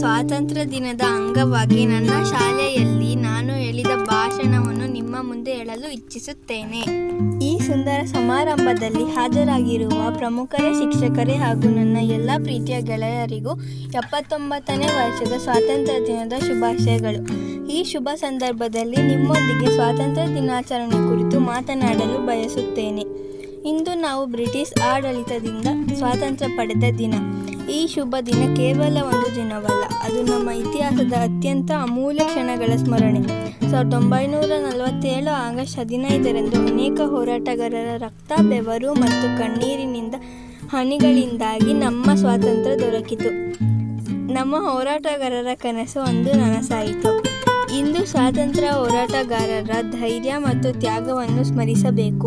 ಸ್ವಾತಂತ್ರ್ಯ ದಿನದ ಅಂಗವಾಗಿ ನನ್ನ ಶಾಲೆಯಲ್ಲಿ ನಾನು ಹೇಳಿದ ಭಾಷಣವನ್ನು ನಿಮ್ಮ ಮುಂದೆ ಹೇಳಲು ಇಚ್ಛಿಸುತ್ತೇನೆ. ಈ ಸುಂದರ ಸಮಾರಂಭದಲ್ಲಿ ಹಾಜರಾಗಿರುವ ಪ್ರಮುಖರೇ ಶಿಕ್ಷಕರೇ ಹಾಗೂ ನನ್ನ ಎಲ್ಲ ಪ್ರೀತಿಯ ಗೆಳೆಯರಿಗೂ ಎಪ್ಪತ್ತೊಂಬತ್ತನೇ ವರ್ಷದ ಸ್ವಾತಂತ್ರ್ಯ ದಿನದ ಶುಭಾಶಯಗಳು. ಈ ಶುಭ ಸಂದರ್ಭದಲ್ಲಿ ನಿಮ್ಮೊಂದಿಗೆ ಸ್ವಾತಂತ್ರ್ಯ ದಿನಾಚರಣೆ ಕುರಿತು ಮಾತನಾಡಲು ಬಯಸುತ್ತೇನೆ. ಇಂದು ನಾವು ಬ್ರಿಟಿಷ್ ಆಡಳಿತದಿಂದ ಸ್ವಾತಂತ್ರ್ಯ ಪಡೆದ ದಿನ. ಈ ಶುಭ ದಿನ ಕೇವಲ ಒಂದು ದಿನವಲ್ಲ ನಮ್ಮ ಇತಿಹಾಸದ ಅತ್ಯಂತ ಅಮೂಲ್ಯ ಕ್ಷಣಗಳ ಸ್ಮರಣೆ. ಸಾವಿರದ ಒಂಬೈನೂರ ನಲವತ್ತೇಳು ಆಗಸ್ಟ್ ಹದಿನೈದರಂದು ಅನೇಕ ಹೋರಾಟಗಾರರ ರಕ್ತ, ಬೆವರು ಮತ್ತು ಕಣ್ಣೀರಿನಿಂದ ಹನಿಗಳಿಂದಾಗಿ ನಮ್ಮ ಸ್ವಾತಂತ್ರ್ಯ ದೊರಕಿತು. ನಮ್ಮ ಹೋರಾಟಗಾರರ ಕನಸು ಒಂದು ನನಸಾಯಿತು. ಸ್ವಾತಂತ್ರ್ಯ ಹೋರಾಟಗಾರರ ಧೈರ್ಯ ಮತ್ತು ತ್ಯಾಗವನ್ನು ಸ್ಮರಿಸಬೇಕು.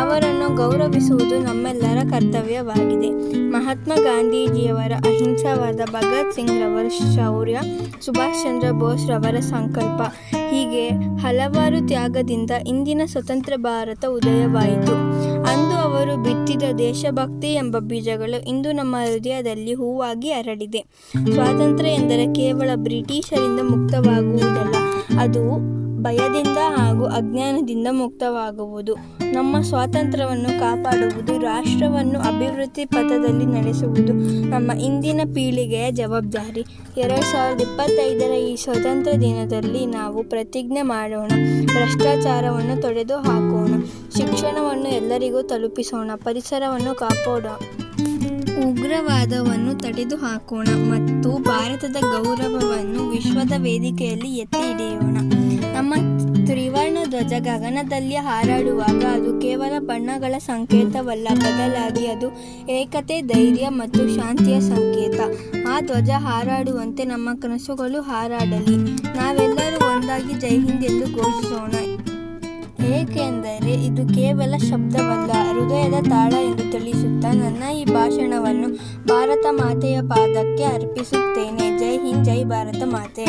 ಅವರನ್ನು ಗೌರವಿಸುವುದು ನಮ್ಮೆಲ್ಲರ ಕರ್ತವ್ಯವಾಗಿದೆ. ಮಹಾತ್ಮ ಗಾಂಧೀಜಿಯವರ ಅಹಿಂಸಾವಾದ ಭಗತ್ ಸಿಂಗ್ ರವರ ಶೌರ್ಯ, ಸುಭಾಷ್ ಚಂದ್ರ ಬೋಸ್ ರವರ ಸಂಕಲ್ಪ, ಹೀಗೆ ಹಲವಾರು ತ್ಯಾಗದಿಂದ ಇಂದಿನ ಸ್ವತಂತ್ರ ಭಾರತ ಉದಯವಾಯಿತು. ಅಂದು ಅವರು ಬಿತ್ತಿದ ದೇಶಭಕ್ತಿ ಎಂಬ ಬೀಜಗಳು ಇಂದು ನಮ್ಮ ಹೃದಯದಲ್ಲಿ ಹೂವಾಗಿ ಹರಡಿದೆ ಸ್ವಾತಂತ್ರ್ಯ ಎಂದರೆ ಕೇವಲ ಬ್ರಿಟಿಷರಿಂದ ಮುಕ್ತವಾಗುವುದಲ್ಲ ಅದು ಭಯದಿಂದ ಹಾಗೂ ಅಜ್ಞಾನದಿಂದ ಮುಕ್ತವಾಗುವುದು. ನಮ್ಮ ಸ್ವಾತಂತ್ರ್ಯವನ್ನು ಕಾಪಾಡುವುದು, ರಾಷ್ಟ್ರವನ್ನು ಅಭಿವೃದ್ಧಿ ಪಥದಲ್ಲಿ ನಡೆಸುವುದು ನಮ್ಮ ಇಂದಿನ ಪೀಳಿಗೆಯ ಜವಾಬ್ದಾರಿ. ಎರಡು ಸಾವಿರದ ಇಪ್ಪತ್ತೈದರ ಈ ಸ್ವಾತಂತ್ರ್ಯ ದಿನದಲ್ಲಿ ನಾವು ಪ್ರತಿಜ್ಞೆ ಮಾಡೋಣ, ಭ್ರಷ್ಟಾಚಾರವನ್ನು ತೊಡೆದು ಹಾಕೋಣ ಶಿಕ್ಷಣವನ್ನು ಎಲ್ಲರಿಗೂ ತಲುಪಿಸೋಣ, ಪರಿಸರವನ್ನು ಕಾಪಾಡೋಣ ಉಗ್ರವಾದವನ್ನು ತಡೆದು ಹಾಕೋಣ ಮತ್ತು ಭಾರತದ ಗೌರವವನ್ನು ವಿಶ್ವದ ವೇದಿಕೆಯಲ್ಲಿ ಎತ್ತಿ ಹಿಡಿಯೋಣ. ನಮ್ಮ ತ್ರಿವರ್ಣ ಧ್ವಜ ಗಗನದಲ್ಲಿ ಹಾರಾಡುವಾಗ ಅದು ಕೇವಲ ಬಣ್ಣಗಳ ಸಂಕೇತವಲ್ಲ, ಬದಲಾಗಿ ಅದು ಏಕತೆ, ಧೈರ್ಯ ಮತ್ತು ಶಾಂತಿಯ ಸಂಕೇತ. ಆ ಧ್ವಜ ಹಾರಾಡುವಂತೆ ನಮ್ಮ ಕನಸುಗಳು ಹಾರಾಡಲಿ. ನಾವೆಲ್ಲರೂ ಒಂದಾಗಿ ಜೈ ಹಿಂದ್ ಎಂದು ಘೋಷಿಸೋಣ. ಏಕೆಂದರೆ ಇದು ಕೇವಲ ಶಬ್ದವಲ್ಲ, ಹೃದಯದ ತಾಳ ಎಂದು ತಿಳಿಸುತ್ತಾ ನನ್ನ ಈ ಭಾಷಣವನ್ನು ಭಾರತ ಮಾತೆಯ ಪಾದಕ್ಕೆ ಅರ್ಪಿಸುತ್ತೇನೆ. ಜೈ ಹಿಂದ್, ಜೈ ಭಾರತ ಮಾತೆ.